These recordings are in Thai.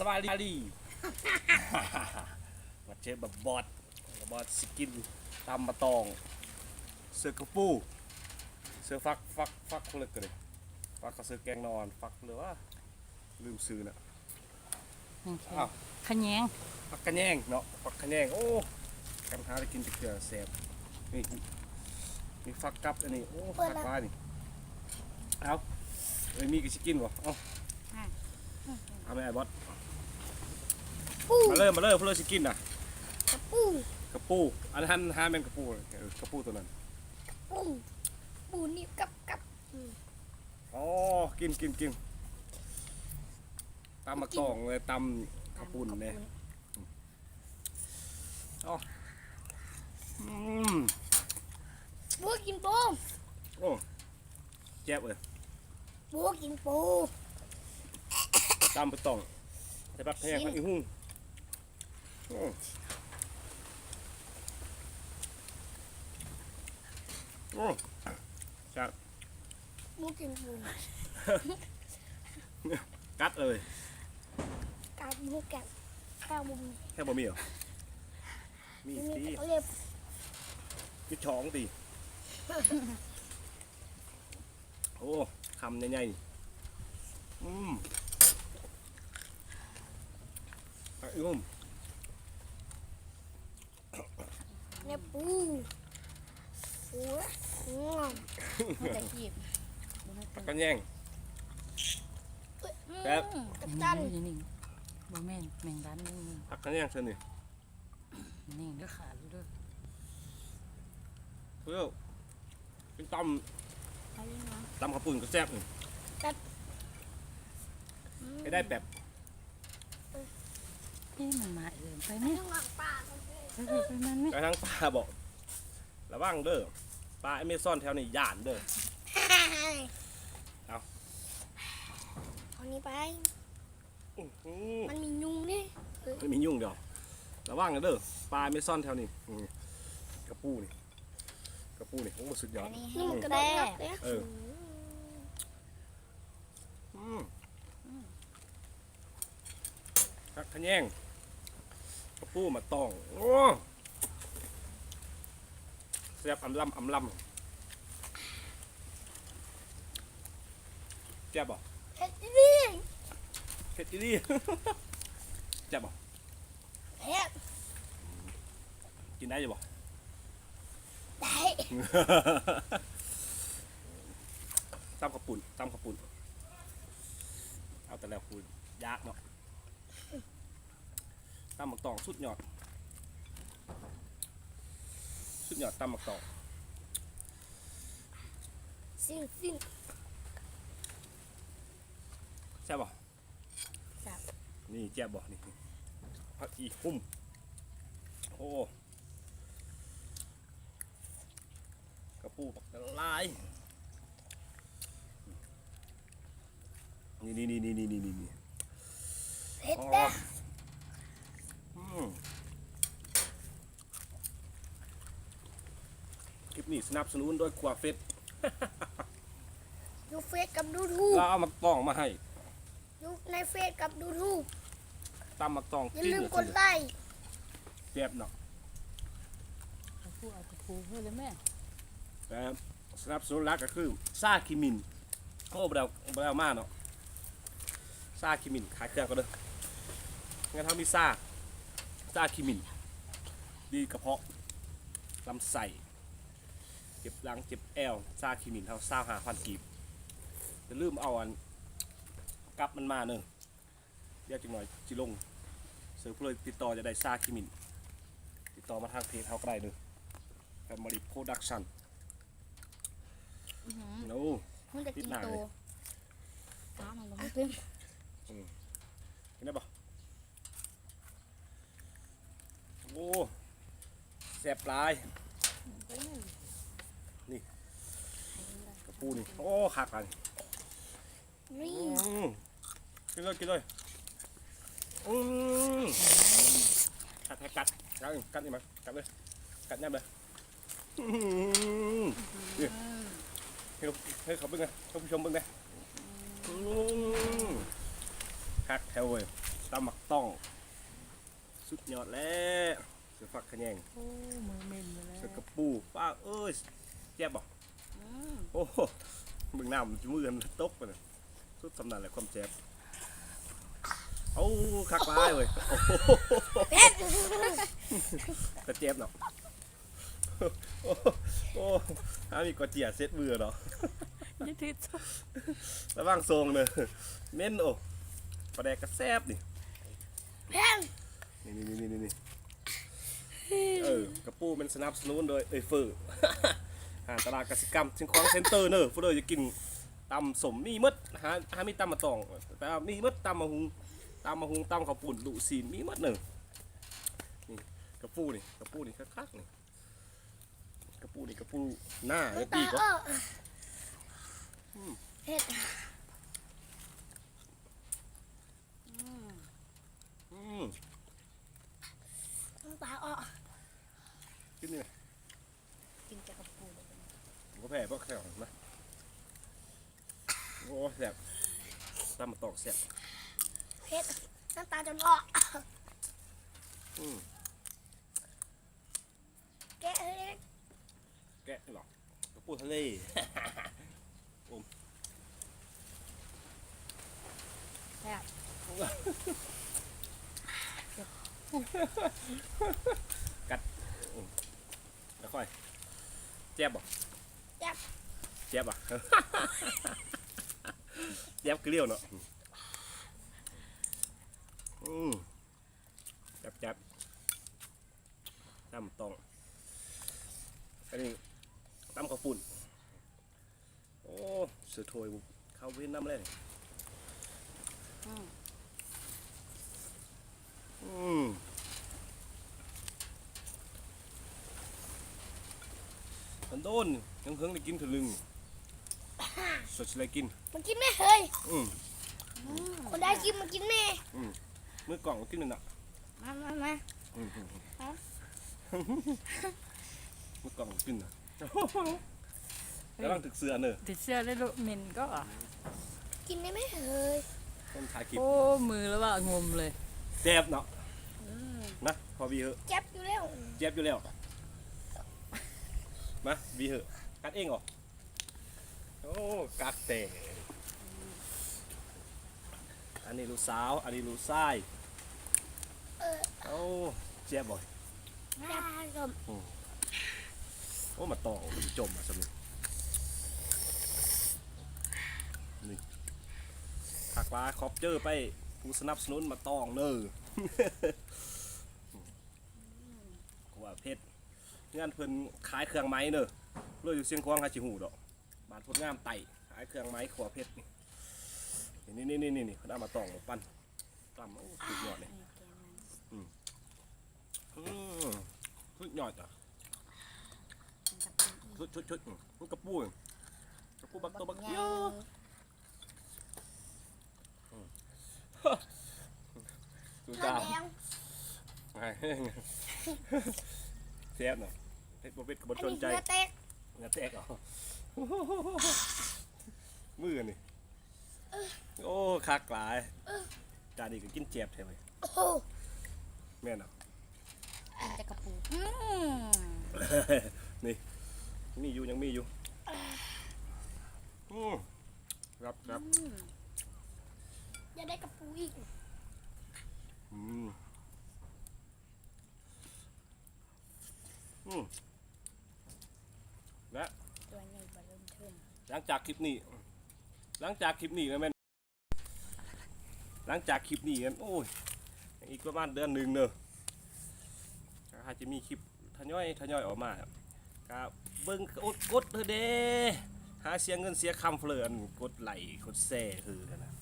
สบายดีมาเจอแบบบอดบอดสกินตำมะตอง เสือกระปู เสือฟักฟักฟักเลิกเลยฟักกับเสือแกงนอน ฟักเลยว่าลืมซื้อน่ะนั่นแค่อ้าวขะแยงฟักกระแยงเนาะฟักกระแยงโอ้กำหาจะกินจะเกลือแซ่บนี่มีฟักกับอันนี้โอ้ฟักว่านี่เอาเอ้ยมีกี่สกินวะเอาเอาไปไอ้บอส ปูมาเริ่มมาเริ่มเพื่อสกินน่ะกระปูกระปูอันนั้นห้าแมนกระปูเออกระปูตัวนั้นปูปูนี่กับกับอ๋อกินกินกินตำมะกองเลยตำกระปุ่นเนี่ยอ๋ออืมปูกินปูโอ้แจ๊บเลยปูกินปูตำไปตองแต่บัดแพงพักอีหุ่ง โอ้โอ้จัดปูกินปูกัดเลยกาบูกับข้าวบุ้มแค่บ่มีเหรอมี มี ตี แต่ เล็บมีช้องตีโอ้คำใหญ่ๆอืมอะอีหุ่มเนี่ยปูปูงอมมันจะกีบปักกันแย่งแป๊บกับนี่ตันนี่นี่บ่แม่นแมงดันนี่นี่ปักกันแย่งเช่นนี่นี่เด้อขาดอยู่เด้อเพื่อเป็นตไปเลยนะำตำข้าวปุ่นก็แซ่บนี่ไม่ได้แบบ เอ๊ะมันมาเอินไปไหมไม่ต้องหลักปากไปไปไป มันไหมกระทั่งปลาบอก ระวังเด้อปลาอเมซอนแถวนี้ย่านเด้อ เอา เอานี้ไป อื้อหือมันมียุงนี่ไม่มียุ่งเดียวระวังนะเด้อปลาอเมซอนแถวนี้อืมกระปูนี่กระปูนี่โอ้สุดยอด นี่มันกระโดดงับเลยเออ อืมคักขะแยงกระ ปูมาตองโอ้แซ่บอำลำอำลำแจ๊บบ่เผ็ดดิเผ็ดอีดีแจ๊บบ่เผ็ดกินได้อยู่บ่ได้ตำกระปุ่นตำกระปุ่นเอาแต่แล้วคุณยากเนาะ ตำหมักตองสุดยอด สุดยอดตำหมักตองสิ่งสิ่งใช่บบ่จับนี่แจ๊บบ่นี่ผักอีหุ่มโอ้กระปูปักละลายนี่นี่นี่นี่นี่นี่นี่เผ็ดอ๋อเด้อืมคลิป นี้สนับสนุนโดยขวาเฟสยูเฟซกับดูทูบเราเอามักตองมาให้ยูในเฟซกับดูทูบตำมักตองอย่ากินลืมเดี๋ยวกดไลค์แซ่บเนาะเอาผู้เอากระปูเพื่อเลยแม่แต่สนับสนุนรักก็คือซาคิมินโอ้บ่ได้เอาบ่ได้เอามาเนาะซาคิมินขายเครื่องก็เด้องั้นถ้ามีซาซาคิมิน ดีกระเพาะลำไส้ เจ็บหลังเจ็บแอวซาคิมินเท่าซาหาพันกีบจะลืมเอาอันกลับมันมาเนอะเรียกจังหน่อยจิลงเสือเพื่อติดต่อจะได้ซาคิมิน ติดต่อมาทางเพจเขาก็ได้เนอะ Family Production โอ้ มันจะกินติดหน้าโตเลย ตามันลงเพิ่มเห็นได้ปะโอ้แสบปลายนี่กระ ปูนี่โอ้หักกันนี่อืมกินเลยกินเลยอืมกัดให้กัดกัดกัดนี่มากัดเลยกัดแนบเลยอืมนี่ให้เขาให้เขาเบิ่งไงให้ผู้ชมเบิ่งไงอืมหักแถวเว้ยตำหมักต้อง สุดยอดแล้วเสือฝักขะแยงโอ้มือเหม็นไปแล้ว เสือกระปูป้าเอ้ยแจ็บบ่อืม โอ้โหมึงน้ำมือกันตกไปเลยสุดสำนันแหละความเจ็บเอาคักร้ายเว้ยโอ้โหเผ็ดกระเจ็บเนาะโอ้โหโอ้ถ้ามีกระเจียเซ็ตมือเนาะยี่ทิศระวังทรงเนอะเม่นโอ้ปลาแดกกระแซบนี่เผ็ดนี่นี่นี่นี่นี่เออกระปูเป็นสนับสนุนโดยเอ้ยเฟอร์ หาตลาดกสิกรรมชิงของเซ็นเตอร์เนอะเดอร์จะกินตำสมมีมดหาหามีตำมาตองแต่มีมดตำมาหุงตำมาหุงตำข้าวปุ่นดุซีนมีมดเนอะนี่กระปูนี่กระปูนี่คักๆนี่กระปูนี่กระปูหน้าแล้วปีกก็อ้อเผ็ด อืม น้ำตาอ้อ กินนี่ กินจากกระปูเลย ผมก็แพ้เพราะแข็งนะ โอ้แสบตำมาตอกแสบเผ็ดน้ำตาจนอ้ออืมแกะเอ้ยแกะหรอกกระปูทะเลแซ่บแล้วค่อยเจ็บบ่ แจ็บเจ็บอะ เจ็บเกลียวเนาะอืมจ็บจ็บตำตองอันนี้ตำข้าวปุ่น โอ้เสือโถยเข้าเว้นน้ำเลยอืมอืมมันโดนยังเพิ่งได้กินถึงลึงสดเลยกิน มันกินไม่เฮ้ยอืมคนได้กินมันกินแม่มือกล่องก็กินหนึ่งอะมามามาอืมอืมอืมฮะมือกล่องก็กินอะกำลังถึกเสือเนอะติดเสื้อได้ลูกเหม็นก็อะกินได้ไหมเฮ้ยต้นทายกินโอ้มือแล้วว่างมเลยเจ็บเนาะอืมนะพอวีเหอะเจ็บอยู่แล้วเจ็บอยู่แล้วมาวีเหอะกัดเองเหรอโอ้กัดแต่ อันนี้ลูกสาว อันนี้ลูกชายเออโอ้เจ็บบ่อยเจ็บจมโอ้มาต่อมันจมอะสมินี่ถักลาคอปเจอร์ไปผู้สนับสนุนมาตองเนอกว่าเพชรงานเพิ่นขายเครื่องไม้เนอะเลยอยู่เชียงควางหาจิหูดอกบ้านพดงามไต่ขายเครื่องไม้ขวเพชรนี่ นี่นี่นี่นี่เพิ่นเอามาตองมาปั้นตั้มโอ้สุดยอดเลยอืมสุดยอดอะชุดชุดชุดอืมมันกระปูอืมกระปูบักตัวบักเยอะดูหน้าดาวแดงไงเสียบเนาะเฮ็ดบ่เป็ดกับบอันสนนี้ใจเนื้อแตกเงาแตกเหรอมือนี่ โอ้คักหลายจานนี้ก็กินเจ็บใช่ไหมโอ้โหแม่นเนาะ กินจากกระปูอืมนี่มีอยู่ยังมีอยู่อืมรับรับอืมอย่าได้กระปูอีกอืมอืมและตัวใหญ่บาเริ่มเทิม หลังจากคลิปนี้ หลังจากคลิปนี้นะแม่น หลังจากคลิปนี้กันโอ้ยอีกประมาณเดือนหนึ่งเนอะก็อาจจะมีคลิปทยอยทยอยออกมาครับก็เบิ้งกดกดเถอะเด้หาเสียเงินเสียคำเฟลินกดไหลค์กดแซ่คือกันนะ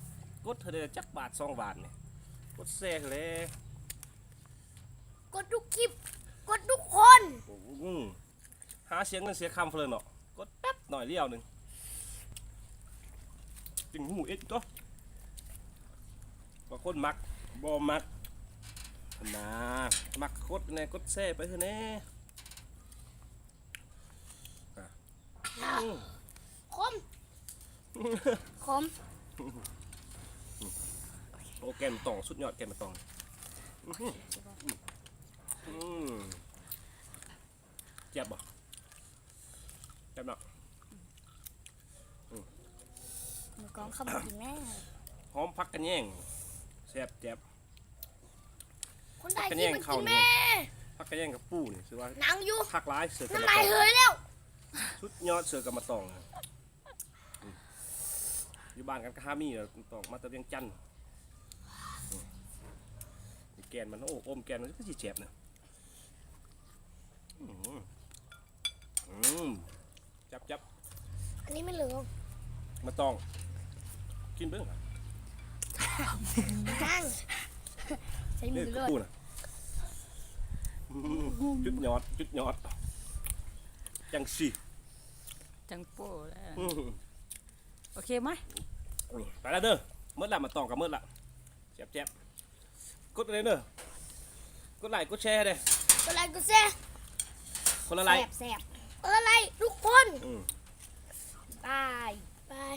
กดเถอะเด้จักบาทสองบาทเนี่ยกดแซ่เลยกดทุกคลิปกดทุกคนอืมหาเสียเงินเสียคำเฟลินเนาะกดแป๊บหน่อยเดียวหนึ่งจึงหูเอ็ดตัว บางคนมักบ่มักนะมักกดแน่กดแซ่ไปเถอะแน่อะอืมคมคมโอ้แกนตองสุดยอดแกนตองอื้อหืออืมเจ็บบ่เจ็บเนาะมือกองเข้ามากินแม่หอมพักกันแย่ง แซ่บแจ็บคนไทยเป็นที่แย่งมันเข้ากินนี่แม่พักกันแย่งกับปูนี่คือว่าหนังอยู่พักร้ายเสือกับน้ำมาลายตเฮองยแล้วสุดยอดเสือกับมาตองอะอืมอยู่บ้านกันก็ห้ามีเนาะตองมาแตะเวียงจันทน์อืมนี่แกนมันโอ้อมแกนมันก็สิเจ็บนะอืมอืมจับจับอันนี้ไม่เหลืองมาตอง กินเบิ้งอะ นั่งใช้มืนี่อคือด้วยปูนะอืมจุดยอดจุดยอดจังสิจังโป้แล้วอืมโอเคไหมไปแล้วเด้อเมื่อละมาตองกับเมื่อละแจ๊บแจ๊บกดอะไรเด้อกดไลค์กดแชร์เด้ก็ไลค์ก็แซ่คนละไลแสค์บแสบเอออะไรทุกคนอืม บายบาย